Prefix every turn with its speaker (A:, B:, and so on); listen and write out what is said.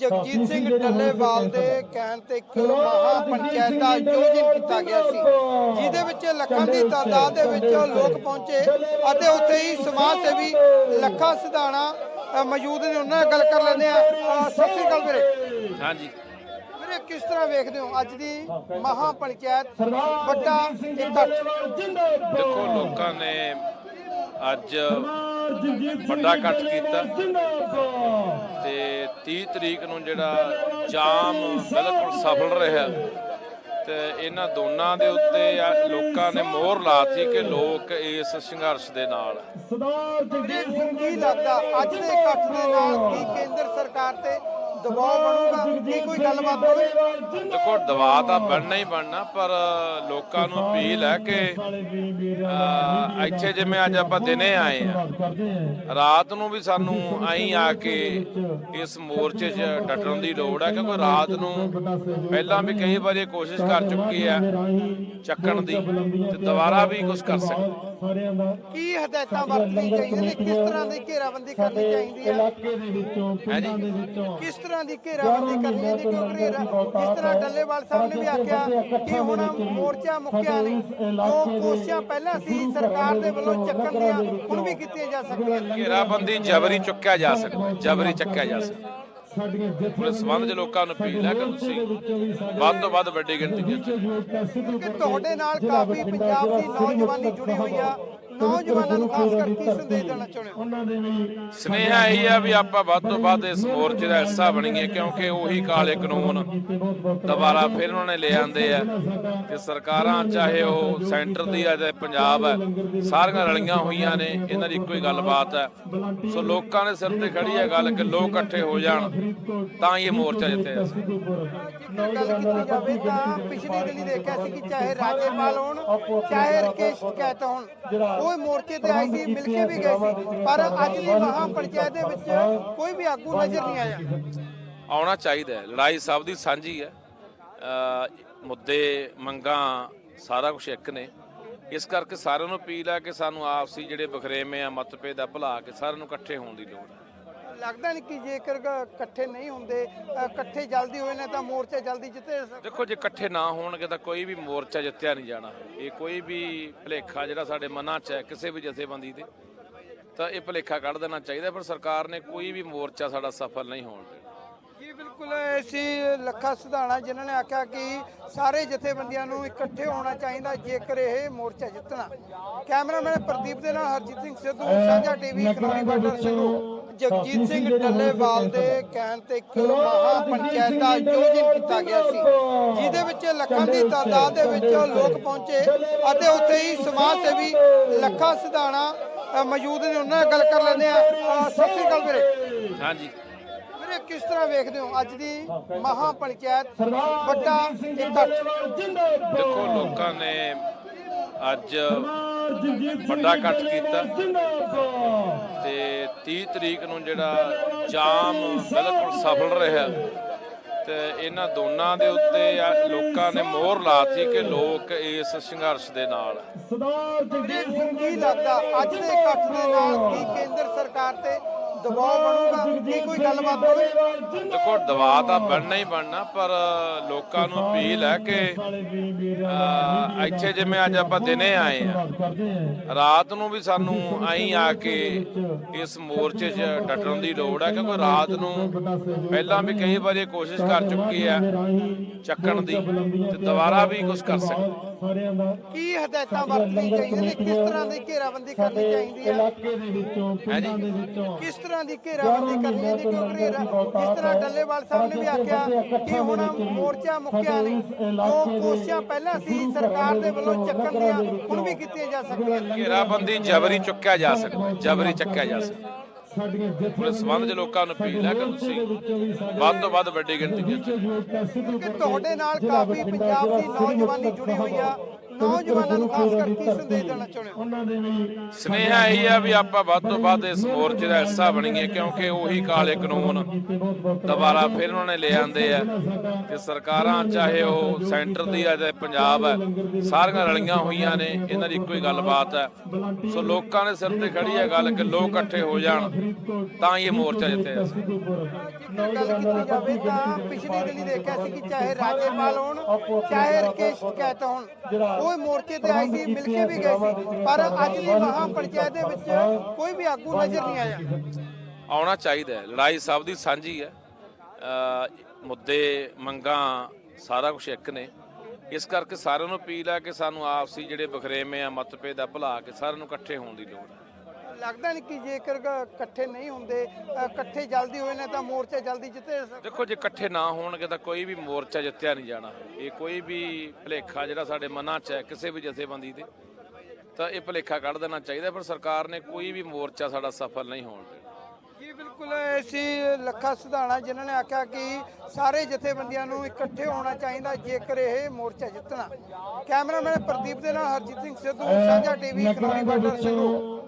A: ਜਗਜੀਤ ਸਿੰਘ ਡੱਲੇਵਾਲ ਦੇ ਕਹਿਣ ਤੇ ਇੱਕ ਮਹਾ ਪੰਚਾਇਤ ਦਾ ਆਯੋਜਨ ਕੀਤਾ ਗਿਆ ਸੀ ਜਿਹਦੇ ਵਿੱਚ ਲੱਖਾਂ ਦੀ ਤਾਦਾਦ ਦੇ ਵਿੱਚ ਲੋਕ ਪਹੁੰਚੇ ਅਤੇ ਉੱਥੇ ਹੀ ਸਮਾਜ ਸੇਵੀ ਲੱਖਾ ਸਿਧਾਣਾ ਮੌਜੂਦ ਨੇ ਉਹਨਾਂ ਨਾਲ ਗੱਲ ਕਰ ਲੈਂਦੇ ਆ ਸਤਿ ਸ੍ਰੀ ਅਕਾਲ ਵੀਰੇ।
B: ਹਾਂਜੀ
A: ਵੀਰੇ ਕਿਸ ਤਰ੍ਹਾਂ ਵੇਖਦੇ ਹੋ ਅੱਜ ਦੀ ਮਹਾ ਪੰਚਾਇਤ ਵੱਡਾ ਇਕੱਠ
B: ਦੇਖੋ ਲੋਕਾਂ ਨੇ ਅੱਜ ਵੱਡਾ ਇਕੱਠ ਕੀਤਾ। ਤੇ 30 ਤਰੀਕ ਨੂੰ ਜਿਹੜਾ ਜਾਮ ਬਿਲਕੁਲ ਸਫਲ ਰਿਹਾ। ਤੇ ਇਹਨਾਂ ਦੋਨਾਂ ਦੇ ਉੱਤੇ ਲੋਕਾਂ ਨੇ ਮੋਹਰ ਲਾਤੀ ਕਿ ਲੋਕ ਇਸ ਸੰਘਰਸ਼ ਦੇ ਨਾਲ।
A: ਕੀ ਲੱਗਦਾ ਅੱਜ ਦੇ ਇਕੱਠ ਦੇ ਨਾਲ ਕੀ ਕੇਂਦਰ ਸਰਕਾਰ ਤੇ ਦਬਾਅ ਬਣੂਗਾ ਕੀ ਕੋਈ ਗੱਲਬਾਤ ਹੋਵੇ।
B: ਦੇਖੋ ਦਬਾਅ ਤਾਂ ਬਣਨਾ ਹੀ ਬਣਨਾ ਪਰ ਲੋਕਾਂ ਨੂੰ ਅਪੀਲ ਹੈ ਕਿ ਇੱਥੇ ਜਿਵੇਂ ਅੱਜ ਆਪਾਂ ਦਿਨੇ ਆਏ ਆ ਰਾਤ ਨੂੰ ਵੀ ਸਾਨੂੰ ਆਈ ਆ ਕੇ ਇਸ ਮੋਰਚੇ 'ਚ ਡਟਣ ਦੀ ਲੋੜ ਹੈ ਕਿਉਂਕਿ ਰਾਤ ਨੂੰ ਪਹਿਲਾਂ ਵੀ ਕਈ ਵਾਰੀ ਕੋਸ਼ਿਸ਼ ਕਰ ਚੁੱਕੀ ਹੈ ਚੱਕਣ ਦੀ ਤੇ ਦੁਬਾਰਾ ਵੀ ਕੁਝ ਕਰ ਸਕਦੀ।
A: ਕੀ ਹਦਾਇਤਾਂ ਵਰਤਣੀ ਚਾਹੀਦੀਆਂ ਨੇ? ਕਿਸ ਤਰ੍ਹਾਂ ਦੀ ਘੇਰਾਬੰਦੀ ਕਰਨੀ ਚਾਹੀਦੀ ਹੈ?
B: ਹੈ ਜੀ
A: ਕਿਸ ਤਰ੍ਹਾਂ ਦੀ ਘੇਰਾਬੰਦੀ ਕਰਨੀ ਹੈ ਜੀ ਕਿਉਂਕਿ ਘੇਰਾ- ਜਿਸ ਤਰ੍ਹਾਂ ਡੱਲੇਵਾਲ ਸਾਹਿਬ ਨੇ ਵੀ ਆਖਿਆ ਕਿ ਹੁਣ ਮੋਰਚਾ ਮੁੱਕਿਆ ਨਹੀਂ ਜੋ ਕੋਸ਼ਿਸ਼ਾਂ ਪਹਿਲਾਂ ਸੀ ਸਰਕਾਰ ਦੇ ਵੱਲੋਂ ਚੱਕਣ ਦੀਆਂ ਹੁਣ ਵੀ ਕੀਤੀਆਂ ਜਾ ਸਕਦੀਆਂ
B: ਘੇਰਾਬੰਦੀ ਜਬਰੀ ਚੁੱਕਿਆ ਜਾ ਸਕਦਾ ਜਬਰੀ ਚੱਕਿਆ ਜਾ ਸਕਦਾ। ਪੁਲਿਸ ਸੰਬੰਧ ਲੋਕਾਂ ਨੂੰ ਅਪੀਲ ਹੈ ਕਿ ਤੁਸੀਂ ਵੱਧ ਤੋਂ ਵੱਧ ਵੱਡੀ ਗਿਣਤੀ ਵਿੱਚ
A: ਤੁਹਾਡੇ ਨਾਲ ਕਾਫੀ ਪੰਜਾਬ ਦੀ ਨੌਜਵਾਨੀ ਜੁੜੀ ਹੋਈ ਆ। ਨੌਜਵਾਨਾਂ ਨੂੰ ਖਾਸ ਕਰਕੇ ਕੀ ਸੰਦੇਸ਼ ਦੇਣਾ ਚਾਹੁੰਦੇ ਹੋ?
B: ਸਨੇਹਾ ਇਹੀ ਆ ਵੀ ਆਪਾਂ ਵੱਧ ਤੋਂ ਵੱਧ ਇਸ ਮੋਰਚੇ ਦਾ ਹਿੱਸਾ ਬਣੀਏ ਕਿਉਂਕਿ ਉਹੀ ਕਾਲੇ ਕਾਨੂੰਨ ਦੁਬਾਰਾ ਫਿਰ ਉਹਨਾਂ ਨੇ ਲੈ ਆਂਦੇ ਆ ਤੇ ਸਰਕਾਰਾਂ ਚਾਹੇ ਉਹ ਸੈਂਟਰ ਦੀ ਆ ਜਾਂ ਪੰਜਾਬ ਹੈ ਸਾਰੀਆਂ ਰਲੀਆਂ ਹੋਈਆਂ ਨੇ ਇਹਨਾਂ ਦੀ ਇੱਕੋ ਹੀ ਗੱਲਬਾਤ ਹੈ ਸੋ ਲੋਕਾਂ ਦੇ ਸਿਰ ਤੇ ਖੜੀ ਹੈ ਗੱਲ ਕਿ ਲੋਕ ਇਕੱਠੇ ਹੋ ਜਾਣ ਤਾਂ ਹੀ ਇਹ ਮੋਰਚਾ ਜਿੱਤਿਆ ਜਾ ਸਕਦਾ
A: ਜੇਕਰ ਗੱਲ ਕੀਤੀ ਜਾਵੇ ਤਾਂ ਪਿਛਲੀ ਦਿਨੀ ਦੇਖਿਆ ਸੀ ਕਿ ਚਾਹੇ ਰਾਜੇਪਾਲ ਹੋਣ ਚਾਹੇ ਰਕੇਸ਼ ਕੈਤ ਹੋਣ ਉਹ ਮੋਰਚੇ ਤੇ ਆਏ ਸੀ ਮਿਲ ਕੇ ਵੀ ਗਏ ਸੀ। ਪਰ ਅੱਜ ਦੀ ਮਹਾ ਪੰਚਾਇਤ ਦੇ ਵਿੱਚ ਕੋਈ ਵੀ ਆਗੂ ਨਜ਼ਰ ਨਹੀਂ ਆਇਆ।
B: ਆਉਣਾ ਚਾਹੀਦਾ ਹੈ। ਲੜਾਈ ਸਭ ਦੀ ਸਾਂਝੀ ਹੈ। ਅ, ਮੁੱਦੇ ਮੰਗਾਂ ਸਾਰਾ ਕੁਝ ਇੱਕ ਨੇ। ਇਸ ਕਰਕੇ ਸਾਰਿਆਂ ਨੂੰ ਅਪੀਲ ਹੈ ਕਿ ਸਾਨੂੰ ਆਪਸੀ ਜਿਹੜੇ ਬਖਰੇਵੇਂ ਆ ਮਤਭੇਦ ਦਾ ਭੁਲਾ ਕੇ ਸਾਰਿਆਂ ਨੂੰ ਇਕੱਠੇ ਹੋਣ ਦੀ ਲੋੜ ਹੈ।
A: ਲੱਗਦਾ ਨਹੀਂ ਕਿ ਜੇਕਰ ਕ- ਇਕੱਠੇ ਨਹੀਂ ਹੁੰਦੇ ਅ, ਇਕੱਠੇ ਜਲਦੀ ਹੋਏ ਨੇ ਤਾਂ ਮੋਰਚਾ ਜਲਦੀ ਜਿੱਤੇ।
B: ਦੇਖੋ ਜੇ ਇਕੱਠੇ ਨਾ ਹੋਣਗੇ ਤਾਂ ਕੋਈ ਵੀ ਮੋਰਚਾ ਜਿੱਤਿਆ ਨਹੀਂ ਜਾਣਾ। ਇਹ ਕੋਈ ਵੀ ਭਲੇਖਾ ਜਿਹੜਾ ਸਾਡੇ ਮਨਾਂ 'ਚ ਹੈ ਕਿਸੇ ਵੀ ਜਥੇਬੰਦੀ ਦੇ ਤਾਂ ਇਹ ਭਲੇਖਾ ਕੱਢ ਦੇਣਾ ਚਾਹੀਦਾ ਪਰ ਸਰਕਾਰ ਨੇ ਕੋਈ ਵੀ ਮੋਰਚਾ ਸਾਡਾ ਸਫਲ ਨਹੀਂ ਹੋਣ ਦੇਣਾ।
A: ਜੀ ਬਿਲਕੁਲ ਅਸੀਂ ਲੱਖਾ ਸਿਧਾਣਾ ਜਿਨ੍ਹਾਂ ਨੇ ਆਖਿਆ ਕਿ ਸਾਰੇ ਜਥੇਬੰਦੀਆਂ ਨੂੰ ਇਕੱਠੇ ਹੋਣਾ ਚਾਹੀਦਾ ਜੇਕਰ ਇਹ ਮੋਰਚਾ ਜਿੱਤਣਾ। ਕੈਮਰਾਮੈਨ ਪ੍ਰਦੀਪ ਦੇ ਨਾਲ Harjeet Singh Sidhu Sanjha TV colony border Sangrur Jagjit Singh Dallewal ਦੇ ਕਹਿਣ ਤੇ ਇੱਕ ਮਹਾ ਪੰਚਾਇਤ ਦਾ ਆਯੋਜਨ ਕੀਤਾ ਗਿਆ ਸੀ ਜਿਹਦੇ ਵਿੱਚ ਲੱਖਾਂ ਦੀ ਤਾਦਾਦ ਦੇ ਵਿੱਚ ਲੋਕ ਪਹੁੰਚੇ ਅਤੇ ਉੱਥੇ ਹੀ ਸਮਾਜ ਸੇਵੀ ਲੱਖਾ ਸਿਧਾਣਾ ਮੌਜੂਦ ਨੇ ਉਹਨਾਂ ਨਾਲ ਗੱਲ ਕਰ ਲੈਂਦੇ ਆ ਸਤਿ ਸ੍ਰੀ ਅਕਾਲ ਵੀਰੇ।
B: ਹਾਂਜੀ।
A: ਵੀਰੇ ਕਿਸ ਤਰ੍ਹਾਂ ਵੇਖਦੇ ਹੋ ਅੱਜ ਦੀ ਮਹਾ ਪੰਚਾਇਤ ਵੱਡਾ ਇਕੱਠ
B: ਦੇਖੋ ਲੋਕਾਂ ਨੇ ਅੱਜ ਵੱਡਾ ਇਕੱਠ ਕੀਤਾ। ਤੇ 30 ਤਰੀਕ ਨੂੰ ਜਿਹੜਾ ਜਾਮ ਬਿਲਕੁਲ ਸਫਲ ਰਿਹਾ। ਤੇ ਇਹਨਾਂ ਦੋਨਾਂ ਦੇ ਉੱਤੇ ਲੋਕਾਂ ਨੇ ਮੋਹਰ ਲਾਤੀ ਕਿ ਲੋਕ ਇਸ ਸੰਘਰਸ਼ ਦੇ ਨਾਲ।
A: ਕੀ ਲੱਗਦਾ? ਅੱਜ ਦੇ ਇਕੱਠ ਦੇ ਨਾਲ ਕੀ ਕੇਂਦਰ ਸਰਕਾਰ ਤੇ ਦਬਾਅ ਬਣੂਗਾ ਕੀ ਕੋਈ ਗੱਲਬਾਤ ਹੋਵੇ।
B: ਦੇਖੋ ਦਬਾਅ ਤਾਂ ਬਣਨਾ ਹੀ ਬਣਨਾ ਪਰ ਲੋਕਾਂ ਨੂੰ ਅਪੀਲ ਹੈ ਕਿ ਇੱਥੇ ਜਿਵੇਂ ਅੱਜ ਆਪਾਂ ਦਿਨੇ ਆਏ ਆ ਰਾਤ ਨੂੰ ਵੀ ਸਾਨੂੰ ਆਈ ਆ ਕੇ ਇਸ ਮੋਰਚੇ 'ਚ ਡਟਣ ਦੀ ਲੋੜ ਹੈ ਕਿਉਂਕਿ ਰਾਤ ਨੂੰ ਪਹਿਲਾਂ ਵੀ ਕਈ ਵਾਰੀ ਕੋਸ਼ਿਸ਼ ਕਰ ਚੁੱਕੀ ਹੈ ਚੱਕਣ ਦੀ ਤੇ ਦੁਬਾਰਾ ਵੀ ਕੁਝ ਕਰ ਸਕਦੀ।
A: ਕੀ ਹਦਾਇਤਾਂ ਵਰਤਣੀ ਚਾਹੀਦੀਆਂ ਨੇ? ਕਿਸ ਤਰ੍ਹਾਂ ਦੀ ਘੇਰਾਬੰਦੀ ਕਰਨੀ ਚਾਹੀਦੀ ਹੈ?
B: ਹੈ ਜੀ
A: ਕਿਸ ਤਰ੍ਹਾਂ ਦੀ ਘੇਰਾਬੰਦੀ ਕਰਨੀ ਹੈ ਜੀ ਕਿਉਂਕਿ ਘੇਰਾ- ਜਿਸ ਤਰ੍ਹਾਂ ਡੱਲੇਵਾਲ ਸਾਹਿਬ ਨੇ ਵੀ ਆਖਿਆ ਕਿ ਹੁਣ ਮੋਰਚਾ ਮੁੱਕਿਆ ਨਹੀਂ। ਜੋ ਕੋਸ਼ਿਸ਼ਾਂ ਪਹਿਲਾਂ ਸੀ ਸਰਕਾਰ ਦੇ ਵੱਲੋਂ ਚੱਕਣ ਦੀਆਂ ਹੁਣ ਵੀ ਕੀਤੀਆਂ ਜਾ ਸਕਦੀਆਂ
B: ਘੇਰਾਬੰਦੀ ਜਬਰੀ ਚੁੱਕਿਆ ਜਾ ਸਕਦਾ ਜਬਰੀ ਚੱਕਿਆ ਜਾ ਸਕਦਾ ਪੁਲਿਸ ਸੰਬੰਧ ਲੋਕਾਂ ਨੂੰ ਅਪੀਲ ਹੈ ਕਿ ਤੁਸੀਂ ਵੱਧ ਤੋਂ ਵੱਧ ਵੱਡੀ ਗਿਣਤੀ ਵਿੱਚ
A: ਤੁਹਾਡੇ ਨਾਲ ਕਾਫੀ ਪੰਜਾਬ ਦੀ ਨੌਜਵਾਨੀ ਜੁੜੀ ਹੋਈ ਆ। ਨੌਜਵਾਨਾਂ ਨੂੰ ਖਾਸ ਕਰਕੇ ਕੀ ਸੰਦੇਸ਼ ਦੇਣਾ ਚਾਹੁੰਦੇ ਹੋ
C: ਉਹਨਾਂ ਦੇ ਵੀ
B: ਸਨੇਹਾ ਇਹੀ ਆ ਵੀ ਆਪਾਂ ਵੱਧ ਤੋਂ ਵੱਧ ਇਸ ਮੋਰਚੇ ਦਾ ਹਿੱਸਾ ਬਣੀਏ ਕਿਉਂਕਿ ਉਹੀ ਕਾਲੇ ਕਾਨੂੰਨ ਦੁਬਾਰਾ ਫਿਰ ਉਹਨਾਂ ਨੇ ਲੈ ਆਂਦੇ ਆ ਤੇ ਸਰਕਾਰਾਂ ਚਾਹੇ ਉਹ ਸੈਂਟਰ ਦੀ ਆ ਜਾਂ ਪੰਜਾਬ ਹੈ ਸਾਰੀਆਂ ਰਲੀਆਂ ਹੋਈਆਂ ਨੇ ਇਹਨਾਂ ਦੀ ਇੱਕੋ ਹੀ ਗੱਲਬਾਤ ਹੈ ਸੋ ਲੋਕਾਂ ਦੇ ਸਿਰ ਤੇ ਖੜੀ ਹੈ ਗੱਲ ਕਿ ਲੋਕ ਇਕੱਠੇ ਹੋ ਜਾਣ ਤਾਂ ਹੀ ਇਹ ਮੋਰਚਾ ਜਿੱਤਿਆ ਜਾ ਸਕਦਾ।
A: ਜੇਕਰ ਗੱਲ ਕੀਤੀ ਜਾਵੇ ਤਾਂ ਪਿਛਲੀ ਦਿਨੀ ਦੇਖਿਆ ਸੀ ਕਿ ਚਾਹੇ ਰਾਜੇਪਾਲ ਹੋਣ ਚਾਹੇ ਰਕੇਸ਼ ਕੈਤ ਹੋਣ ਉਹ ਮੋਰਚੇ ਤੇ ਆਈ ਸੀ ਮਿਲ ਕੇ ਵੀ ਗਏ ਸੀ। ਪਰ ਅੱਜ ਦੀ ਮਹਾ ਪੰਚਾਇਤ ਦੇ ਵਿੱਚ ਕੋਈ ਵੀ ਆਗੂ ਨਜ਼ਰ ਨਹੀਂ ਆਇਆ।
B: ਆਉਣਾ ਚਾਹੀਦਾ ਹੈ। ਲੜਾਈ ਸਭ ਦੀ ਸਾਂਝੀ ਹੈ। ਅ, ਮੁੱਦੇ ਮੰਗਾਂ ਸਾਰਾ ਕੁਝ ਇੱਕ ਨੇ। ਇਸ ਕਰਕੇ ਸਾਰਿਆਂ ਨੂੰ ਅਪੀਲ ਹੈ ਕਿ ਸਾਨੂੰ ਆਪਸੀ ਜਿਹੜੇ ਬਖਰੇਵੇਂ ਆ ਮਤਭੇਦ ਆ ਭੁਲਾ ਕੇ ਸਾਰਿਆਂ ਨੂੰ ਇਕੱਠੇ ਹੋਣ ਦੀ ਲੋੜ ਹੈ।
A: ਲੱਗਦਾ ਨਹੀਂ ਕਿ ਜੇਕਰ ਕ- ਇਕੱਠੇ ਨਹੀਂ ਹੁੰਦੇ ਅ, ਇਕੱਠੇ ਜਲਦੀ ਹੋਏ ਨੇ ਤਾਂ ਮੋਰਚਾ ਜਲਦੀ ਜਿੱਤੇ
B: ਦੇਖੋ ਜੇ ਇਕੱਠੇ ਨਾ ਹੋਣਗੇ ਤਾਂ ਕੋਈ ਵੀ ਮੋਰਚਾ ਜਿੱਤਿਆ ਨਹੀਂ ਜਾਣਾ। ਇਹ ਕੋਈ ਵੀ ਭਲੇਖਾ ਜਿਹੜਾ ਸਾਡੇ ਮਨਾਂ 'ਚ ਹੈ ਕਿਸੇ ਵੀ ਜਥੇਬੰਦੀ ਦੇ ਤਾਂ ਇਹ ਭਲੇਖਾ ਕੱਢ ਦੇਣਾ ਚਾਹੀਦਾ ਪਰ ਸਰਕਾਰ ਨੇ ਕੋਈ ਵੀ ਮੋਰਚਾ ਸਾਡਾ ਸਫਲ ਨਹੀਂ ਹੋਣ ਦੇਣਾ।
A: ਜੀ ਬਿਲਕੁਲ ਅਸੀਂ ਲੱਖਾ ਸਿਧਾਣਾ ਜਿਨ੍ਹਾਂ ਨੇ ਆਖਿਆ ਕਿ ਸਾਰੇ ਜਥੇਬੰਦੀਆਂ ਨੂੰ ਇਕੱਠੇ ਹੋਣਾ ਚਾਹੀਦਾ ਜੇਕਰ ਇਹ ਮੋਰਚਾ ਜਿੱਤਣਾ। ਕੈਮਰਾਮੈਨ ਪ੍ਰਦੀਪ ਦੇ ਨਾਲ Harjeet Singh Sidhu Sanjha TV colony border Sangrur